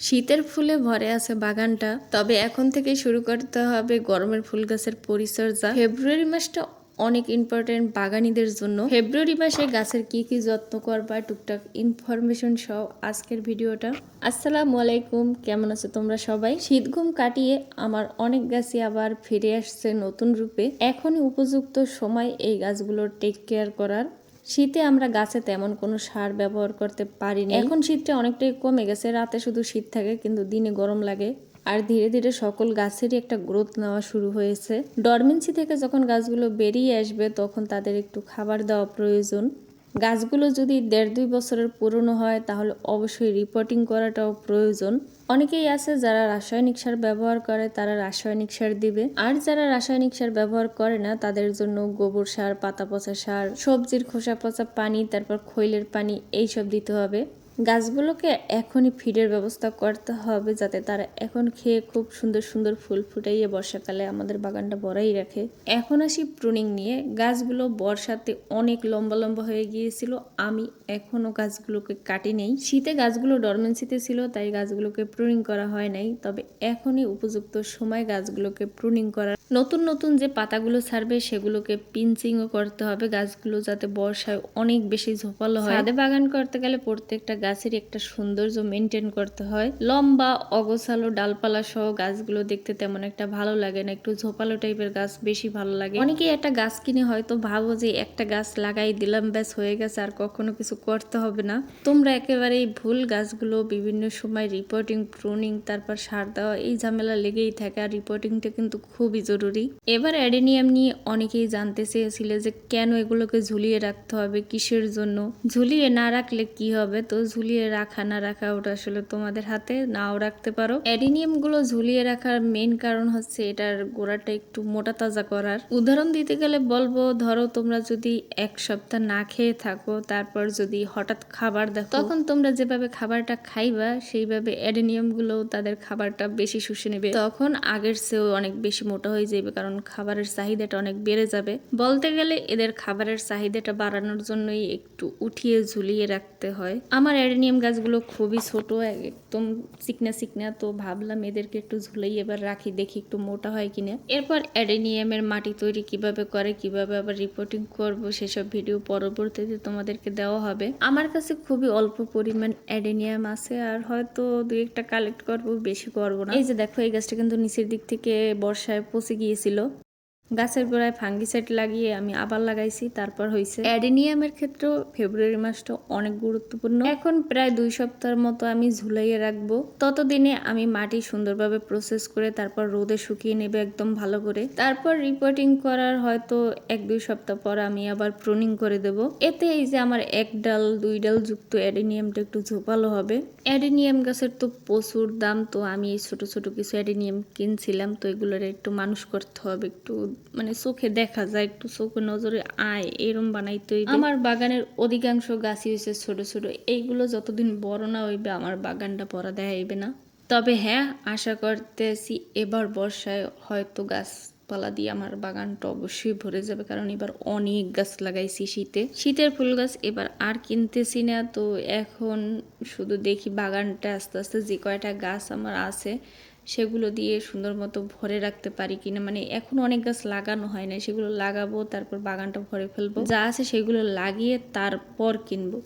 শীতের ফুলে ভরে আছে বাগানটা। তবে এখন থেকে শুরু করতে হবে গরমের ফুল গাছের পরিচর্যা। ফেব্রুয়ারি মাসটা অনেক ইম্পর্টেন্ট বাগানিদের জন্য। ফেব্রুয়ারি মাসে গাছের কি কি যত্ন করবা, টুকটাক ইনফরমেশন সহ আজকের ভিডিওটা। আসসালামু আলাইকুম, কেমন আছো তোমরা সবাই? শীত ঘুম কাটিয়ে আমার অনেক গাছই আবার ফিরে আসছে নতুন রূপে। এখনই উপযুক্ত সময় এই গাছগুলোর টেক কেয়ার করার। শীতে আমরা গাছে তেমন কোনো সার ব্যবহার করতে পারি না এখন শীতটা অনেকটাই কমে গেছে, রাতে শুধু শীত থাকে, কিন্তু দিনে গরম লাগে। আর ধীরে ধীরে সকল গাছেরই একটা গ্রোথ নেওয়া শুরু হয়েছে। ডরমেন্সি থেকে যখন গাছগুলো বেরিয়ে আসবে, তখন তাদের একটু খাবার দেওয়া প্রয়োজন। গাছগুলো যদি দেড় দুই বছরের পুরনো হয়, তাহলে অবশ্যই রিপোর্টিং করাটাও প্রয়োজন। অনেকেই আছে যারা রাসায়নিক সার ব্যবহার করে, তারা রাসায়নিক সার দিবে। আর যারা রাসায়নিক সার ব্যবহার করে না, তাদের জন্য গোবর সার পাতা পচা সার, সবজির খোসা পচা পানি, তারপর খৈলের পানি, এইসব দিতে হবে। গাছগুলোকে এখনই ফিডের ব্যবস্থা করতে হবে যাতে তারা এখন খেয়ে খুব সুন্দর সুন্দর ফুল ফুটাইয়ে বর্ষাকালে আমাদের বাগানটা বড়াই রাখে। এখন আসি প্রুনিং নিয়ে। গাছগুলো বর্ষাতে অনেক লম্বা লম্বা হয়ে গিয়েছিল। আমি এখনও গাছগুলোকে কাটি নেই। শীতে গাছগুলো ডরমেন্সিতে ছিল, তাই গাছগুলোকে প্রুনিং করা হয় নাই। তবে এখনই উপযুক্ত সময় গাছগুলোকে প্রুনিং করার নতুন নতুন যে পাতাগুলো ছাড়বে সেগুলোকে পিঞ্চিংও করতে হবে, গাছগুলো যাতে বর্ষায় অনেক বেশি ঝোপালো হয়। ছাদে বাগান করতে গেলে প্রত্যেকটা গাছের একটা সৌন্দর্য মেনটেন করতে হয়। লম্বা, অগোছালো ডালপালা সহ গাছগুলো দেখতে তেমন একটা ভালো লাগে না, একটু ঝোপালো টাইপের গাছ বেশি ভালো লাগে। অনেকেই একটা গাছ কিনে হয়তো ভাবো যে একটা গাছ লাগাই দিলাম, ব্যাস হয়ে গেছে, আর কখনো কিছু করতে হবে না। তোমরা একেবারেই ভুল, গাছগুলো বিভিন্ন সময় রিপোর্টিং প্রুনিং তারপর সার দেওয়া, এই ঝামেলা লেগেই থাকে, আর রিপোর্টিংটা কিন্তু খুবই জরুরি। এবার অ্যাডেনিয়াম নিয়ে অনেকেই জানতে চেয়েছিল যে কেন এগুলোকে ঝুলিয়ে রাখতে হবে, কিসের জন্য? ঝুলিয়ে না রাখলে কি হবে? তো ঝুলিয়ে রাখা না রাখা ওটা আসলে তোমাদের হাতে, নাও রাখতে পারো। অ্যাডিনিয়ামগুলো ঝুলিয়ে রাখার মেন কারণ হচ্ছে এটার গোড়াটা একটু মোটা তাজা করার। উদাহরণ দিতে গেলে বলব, ধরো তোমরা যদি এক সপ্তাহ না খেয়ে থাকো, তারপর যদি হঠাৎ খাবার দেখো, তখন তোমরা যেভাবে খাবারটা খাইবা, সেইভাবে অ্যাডেনিয়ামগুলো তাদের খাবারটা বেশি শুষে নেবে। তখন আগের চেয়েও অনেক বেশি মোটা হয়ে যাবে কারণ খাবারের চাহিদাটা অনেক বেড়ে যাবে। বলতে গেলে এদের খাবারের চাহিদাটা বাড়ানোর জন্যই একটু উঠিয়ে ঝুলিয়ে রাখতে হয়। আমার অ্যাডেনিয়াম গাছগুলো খুবই ছোট, একদম চিকনা চিকনা, তো ভাবলাম এদেরকে একটু ঝুলেই এবার রাখি, দেখি একটু মোটা হয় কিনা। এরপর অ্যাডেনিয়ামের মাটি তৈরি কীভাবে করে, কীভাবে আবার রিপোর্টিং করব, সেসব ভিডিও পরবর্তীতে তোমাদেরকে দেওয়া হবে। আমার কাছে খুবই অল্প পরিমাণ অ্যাডেনিয়াম আছে, আর হয়তো দুই একটা কালেক্ট করব, বেশি করব না। এই যে দেখো, এই গাছটা কিন্তু নিচের দিক থেকে বর্ষায় পচে গিয়েছিল। গাছের গোড়ায় ফাঙ্গিসাইড লাগিয়ে আমি আবার লাগাইছি তারপর হয়েছে অ্যাডেনিয়ামের ক্ষেত্রেও ফেব্রুয়ারি মাসটা অনেক গুরুত্বপূর্ণ। এখন প্রায় দুই সপ্তাহের মতো আমি ঝুলাইয়ে রাখব। ততদিনে আমি মাটি সুন্দরভাবে প্রসেস করে তারপর রোদে শুকিয়ে নেবে একদম ভালো করে। তারপর রিপোর্টিং করার হয়তো এক দুই সপ্তাহ পর আমি আবার প্রুনিং করে দেব। এতে এই যে আমার এক ডাল দুই ডাল যুক্ত অ্যাডেনিয়ামটা একটু ঝোপালো হবে। অ্যাডেনিয়াম গাছের তো প্রচুর দাম তো আমি এই ছোট ছোট কিছু অ্যাডেনিয়াম কিনছিলাম তো এগুলোর একটু মানুষ করতে হবে একটু মানে চোখে দেখা যায়, একটু চোখে নজরে আয়, এরম বানাইতে আমার বাগানের অধিকাংশ গাছই হয়েছে ছোট ছোট, এইগুলো যতদিন বড় না হইবে আমার বাগানটা পরা দেখাইবে না। তবে হ্যাঁ আশা করতেছি এবার বর্ষায় হয়তো গাছপালা দিয়ে আমার বাগানটা অবশ্যই ভরে যাবে, কারণ এবার অনেক গাছ লাগাইছি শীতে। শীতের ফুল গাছ এবার আর কিনতেছি না, তো এখন শুধু দেখি বাগানটা আস্তে আস্তে যে কয়টা গাছ আমার আছে সেগুলো দিয়ে সুন্দর মতো ভরে রাখতে পারি কিনা। মানে এখন অনেক গাছ লাগানো হয় না সেগুলো লাগাবো, তারপর বাগানটা ভরে ফেলব। যা আছে সেগুলো লাগিয়ে তারপর কিনবো।